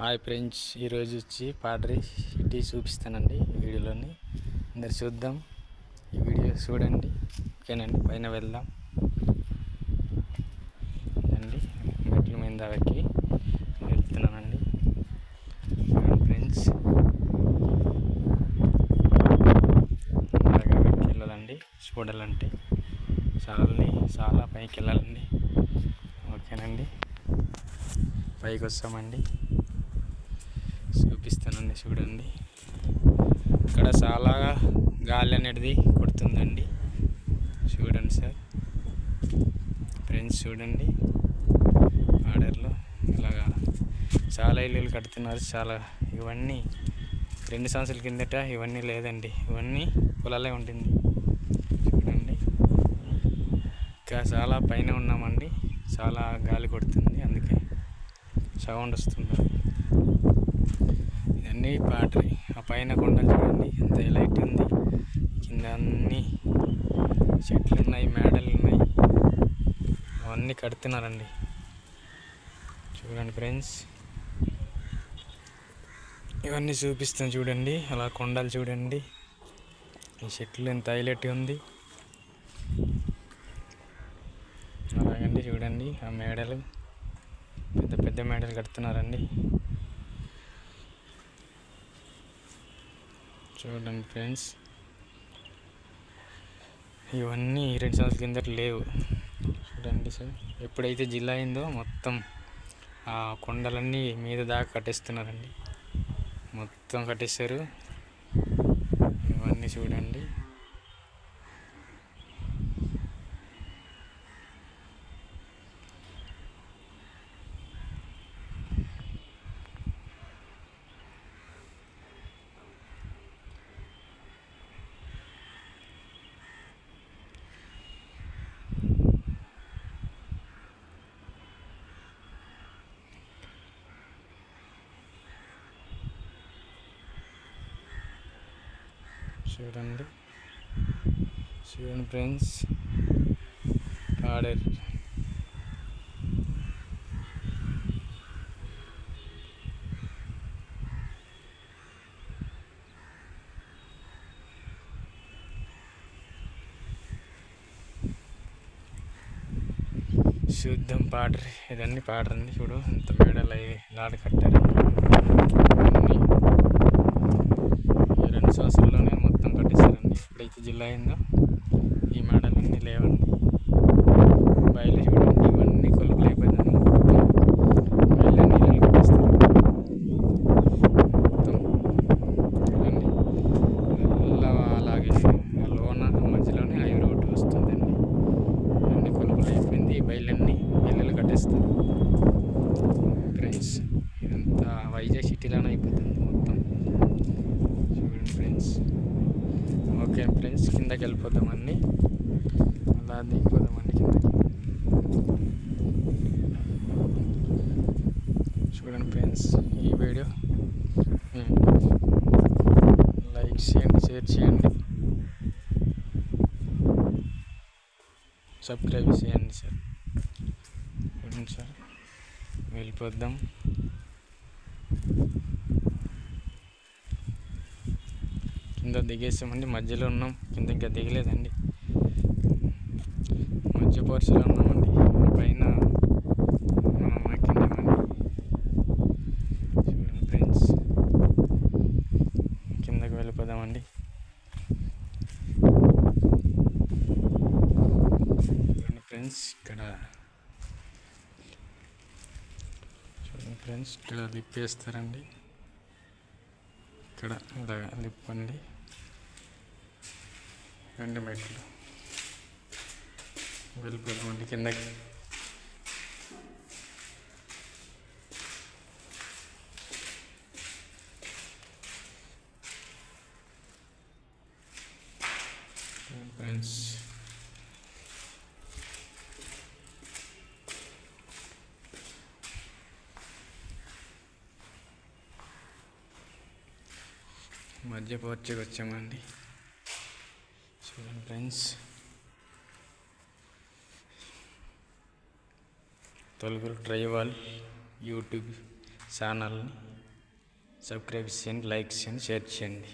Hi friends ఈరోజు వచ్చి పాడరి city చూపిస్తానండి ఈ వీడియోలోని. అందరు చూద్దాం. ఈ వీడియో చూడండి. ఓకేనండి పైన వెళ్దాం. అండి మెట్ల మీద ఎక్కి వెళ్తున్నానండి. ఫ్రెండ్స్. అలాగా వెళ్ళాలండి చూడాలంటే చాలని చాలా పైకి వెళ్ళాలండి ఓకేనండి. పైకి వస్తామండి చూపిస్తానండి చూడండి. ఇక్కడ చాలా గాలి అనేది కొడుతుందండి. చూడండి సార్. ఫ్రెండ్స్ చూడండి. ఆర్డర్లో ఇలాగా చాలా ఇల్లులు కడుతున్నారు చాలా ఇవన్నీ రెండు సంవత్సరాల కిందట ఇవన్నీ లేదండి. ఇవన్నీ పొలాలే ఉంటుంది చూడండి. ఇంకా చాలా పైన ఉన్నామండి. చాలా గాలి కొడుతుంది అందుకే సౌండ్ వస్తుంది. అన్నీ బ్యాటరీ ఆ పైన కొండలు చూడండి ఎంత లైట్ ఉంది. కింద అన్ని చెట్లు ఉన్నాయి మేడలు ఉన్నాయి అవన్నీ కడుతున్నారండి. చూడండి ఫ్రెండ్స్. ఇవన్నీ చూపిస్తాను చూడండి. అలా కొండలు చూడండి. ఈ చెట్లు ఎంత హైలైట్ ఉంది. అలాగండి చూడండి ఆ మేడలు. పెద్ద పెద్ద మేడలు కడుతున్నారండి. చూడండి ఫ్రెండ్స్. ఇవన్నీ రెండు సంవత్సరాల కింద లేవు. చూడండి సార్ ఎప్పుడైతే జిల్లా అయిందో మొత్తం ఆ కొండలన్నీ మీద దాకా కట్టేస్తున్నారండి. మొత్తం కట్టేస్తారు ఇవన్నీ చూడండి. చూడండి. చూడండి ఫ్రెండ్స్. ఆర్డర్ చూద్దాం పాడరు ఇదన్నీ పాడరండి చూడు ఇంత మేడలు అవి లాడ కట్టారు ఇవన్నీ ఈ రెండు సంవత్సరాల్లోనే మొత్తం కట్టేశారండి జిల్లా అయిందో ఈ మేడలన్నీ లేవండి. బయలు చూడండి ఇవన్నీ కొలుపులు అయిపోయిందండి బయలు నీళ్ళు కట్టేస్తారు. మొత్తం చూడండి అలాగే ఆ లోన మధ్యలోనే హై రోడ్డు వస్తుందండి. అన్ని కొలుపులు అయిపోయింది. ఈ బయలన్నీ ఇల్లులు కట్టేస్తారు. ఫ్రెండ్స్ ఇదంతా వైజాగ్ సిటీలోనే అయిపోతుంది మొత్తం చూడండి ఫ్రెండ్స్ ఓకే ఫ్రెండ్స్ కిందకి వెళ్ళిపోదామండి అలా దిగిపోదామండి కిందకి. చూడండి ఫ్రెండ్స్ ఈ వీడియో. లైక్ చేయండి షేర్ చేయండి. సబ్స్క్రైబ్ చేయండి సార్. సార్. వెళ్ళిపోద్దాం మధ్యలో దిగేసామండి. మధ్యలో ఉన్నాం. కింద ఇంకా దిగలేదండి. మధ్య పోర్చులో ఉన్నామండి. పైన మనం చూడండి ఫ్రెండ్స్. కిందకి వెళ్ళిపోదామండి. చూడండి ఫ్రెండ్స్ ఇక్కడ చూడండి ఫ్రెండ్స్ ఇక్కడ లిప్ వేస్తారండి ఇక్కడ ఇలా లిప్పండి రెండు మెట్లు. వెళ్ళిపోతామండి కిందకి. ఫ్రెండ్స్ మధ్య పోర్చికి వచ్చామండి ఫ్రెండ్స్. తొలుగురు ట్రైవల్ యూట్యూబ్ ఛానల్ని సబ్స్క్రైబ్ చేయండి లైక్ చేయండి షేర్ చేయండి.